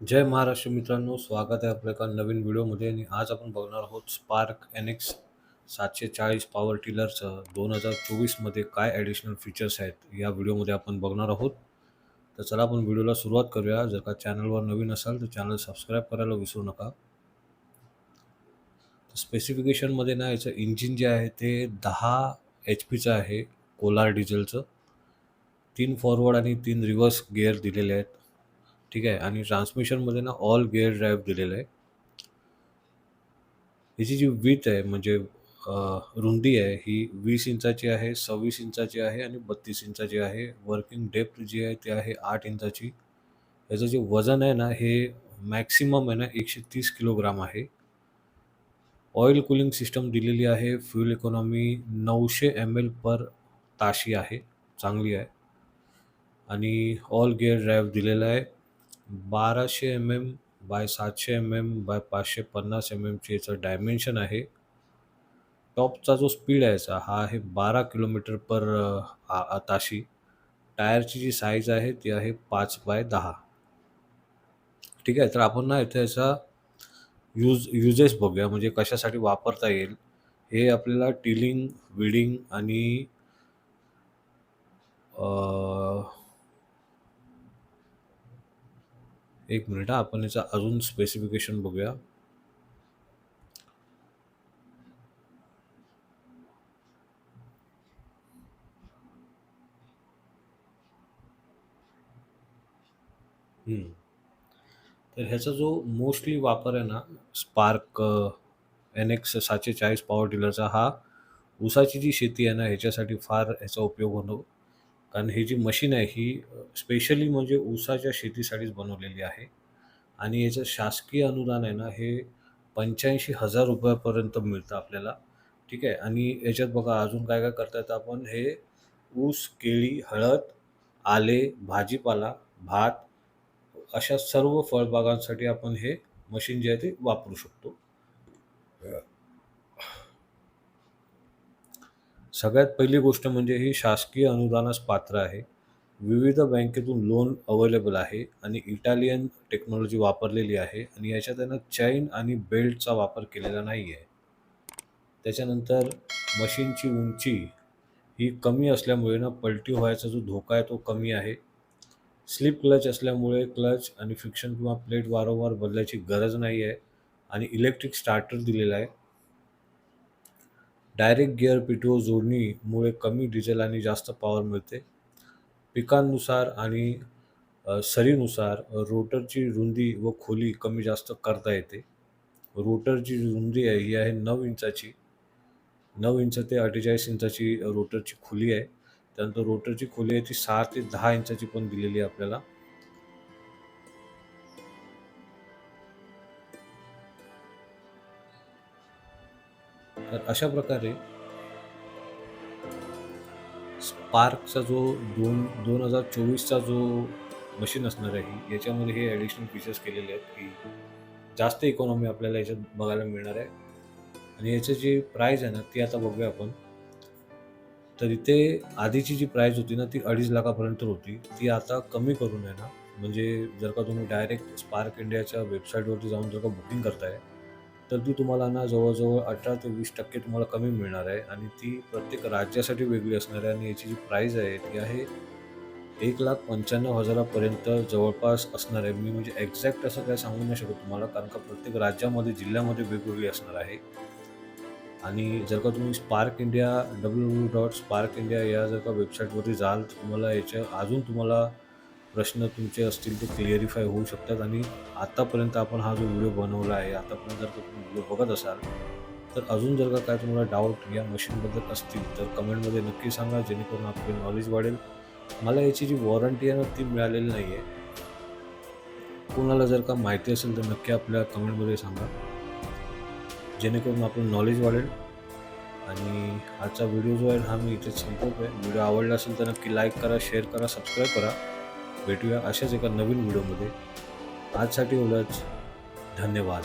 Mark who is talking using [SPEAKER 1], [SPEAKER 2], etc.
[SPEAKER 1] जय महाराष्ट्र मित्रांनो स्वागत आहे आपल्या एका नवीन व्हिडिओमध्ये आणि आज आपण बघणार आहोत स्पार्क एन एक्स सातशे चाळीस पॉवर टिलरचं दोन हजार चोवीसमध्ये काय ॲडिशनल फीचर्स आहेत या व्हिडिओमध्ये आपण बघणार आहोत. तर चला आपण व्हिडिओला सुरुवात करूया. जर का चॅनलवर नवीन असाल तर चॅनल सबस्क्राईब करायला विसरू नका. स्पेसिफिकेशनमध्ये ना याचं इंजिन जे आहे ते दहा एच पीचं आहे कोलार डिझेलचं तीन फॉरवर्ड आणि तीन रिव्हर्स गिअर दिलेले आहेत. ठीक आहे? आणि ट्रान्समिशनमध्ये ना ऑल गिअर ड्राईव्ह दिलेलं आहे. ह्याची जी विथ आहे म्हणजे रुंदी आहे ही वीस इंचाची आहे सव्वीस इंचाची आहे आणि बत्तीस इंचाची आहे. वर्किंग डेप्थ जी आहे ती आहे आठ इंचाची. याचं जे वजन आहे ना हे मॅक्सिमम आहे ना एकशे तीस किलोग्राम आहे. ऑइल कुलिंग सिस्टम दिलेली आहे. फ्युल इकॉनॉमी नऊशे एम एल पर ताशी आहे. चांगली आहे. आणि ऑल गिअर ड्राईव्ह दिलेला आहे. बाराशे एम एम बाय सातशे एम एम बाय पाचशे पन्नास एम एमची याचं डायमेन्शन आहे. टॉपचा जो स्पीड आहे याचा हा आहे बारा किलोमीटर पर आ- ताशी. टायरची जी साईज आहे ती आहे पाच बाय दहा. ठीक आहे तर आपण ना इथे याचा यूज युजेस बघूया म्हणजे कशासाठी वापरता येईल. हे आपल्याला टिलिंग विडिंग आणि एक मिनिट आपण याचा अजून स्पेसिफिकेशन बघूया हम्म. तर ह्याचा जो मोस्टली वापर आहे ना स्पार्क एन एक्स सातशे चाळीस पॉवर टिलरचा हा ऊसाची जी शेती आहे ना ह्याच्यासाठी फार ह्याचा उपयोग होतो कारण ही जी मशीन आहे ही स्पेशली म्हणजे ऊसाच्या शेतीसाठीच बनवलेली आहे. आणि याचं शासकीय अनुदान आहे ना हे पंच्याऐंशी हजार रुपयापर्यंत मिळतं आपल्याला. ठीक आहे? आणि याच्यात बघा अजून काय काय करता येतं आपण? हे ऊस केळी हळद आले भाजीपाला भात अशा सर्व फळबागांसाठी आपण हे मशीन जे आहे ते वापरू शकतो. सगळ्यात पहिली गोष्ट म्हणजे ही शासकीय अनुदानास पात्र आहे. विविध बँकेतून लोन अवेलेबल आहे आणि इटालियन टेक्नॉलॉजी वापरलेली आहे आणि याच्यात त्यांना चैन आणि बेल्टचा वापर केलेला नाही आहे त्याच्यानंतर मशीनची उंची ही कमी असल्यामुळे ना पलटी व्हायचा जो धोका आहे तो कमी आहे. स्लिप क्लच असल्यामुळे क्लच आणि फ्रिक्शन किंवा प्लेट वारंवार बदलायची गरज नाही आहे आणि इलेक्ट्रिक स्टार्टर दिलेला आहे. डायरेक्ट गिअर पीटीओ जोडणीमुळे कमी डिझेल आणि जास्त पॉवर मिळते. पिकांनुसार आणि सरीनुसार रोटरची रुंदी व खोली कमी जास्त करता येते. रोटरची रुंदी आहे ही आहे नऊ इंचाची. नऊ इंच ते अठ्ठेचाळीस इंचाची रोटरची खोली आहे. त्यानंतर रोटरची खोली आहे ती सहा ते दहा इंचाची पण दिलेली आहे आपल्याला. तर अशा प्रकारे स्पार्कचा जो दोन दोन हजार चोवीसचा जो मशीन असणार आहे ही, याच्यामध्ये हे ॲडिशनल फीचर्स केलेले आहेत की जास्त इकॉनॉमी आपल्याला याच्यात बघायला मिळणार आहे. आणि याचं जी प्राईज आहे ना ती आता बघूया आपण. तर इथे आधीची जी प्राईज होती ना ती अडीच लाखापर्यंत होती. ती आता कमी करून आहे ना म्हणजे जर का तुम्ही डायरेक्ट स्पार्क इंडियाच्या वेबसाईटवरती जाऊन जर का बुकिंग करताय तर ती तुम्हाला ना जवळजवळ अठरा ते वीस टक्के तुम्हाला कमी मिळणार आहे. आणि ती प्रत्येक राज्यासाठी वेगळी असणार आहे. आणि याची जी प्राईज आहे ती आहे एक लाख पंच्याण्णव हजारापर्यंत जवळपास असणार आहे. मी म्हणजे एक्झॅक्ट असं काय सांगू नाही शकत तुम्हाला कारण का प्रत्येक राज्यामध्ये जिल्ह्यामध्ये वेगवेगळी असणार आहे. आणि जर का तुम्ही Spark India W W dot Spark India या जर का वेबसाईटवरती जाल तर तुम्हाला याच्या अजून तुम्हाला प्रश्न तुमचे असतील ते क्लिअरिफाय होऊ शकतात. आणि आतापर्यंत आपण हा जो व्हिडिओ बनवला आहे आतापर्यंत जर तुम्ही व्हिडिओ बघत असाल तर अजून जर का काय तुम्हाला डाऊट या मशीनबद्दल असतील तर कमेंटमध्ये नक्की सांगा जेणेकरून आपली नॉलेज वाढेल. मला याची जी वॉरंटी आहे ना ती मिळालेली नाही आहे कोणाला जर का माहिती असेल तर नक्की आपल्या कमेंटमध्ये सांगा. जेणेकरून आपलं नॉलेज वाढेल. आणि आजचा व्हिडिओ जो आहे हा मी इथेच संपवतो आहे व्हिडिओ आवडला असेल तर नक्की लाईक करा शेअर करा सबस्क्राईब करा. भेटूया अशाच एका नवीन व्हिडिओमध्ये. आजसाठी एवढंच धन्यवाद.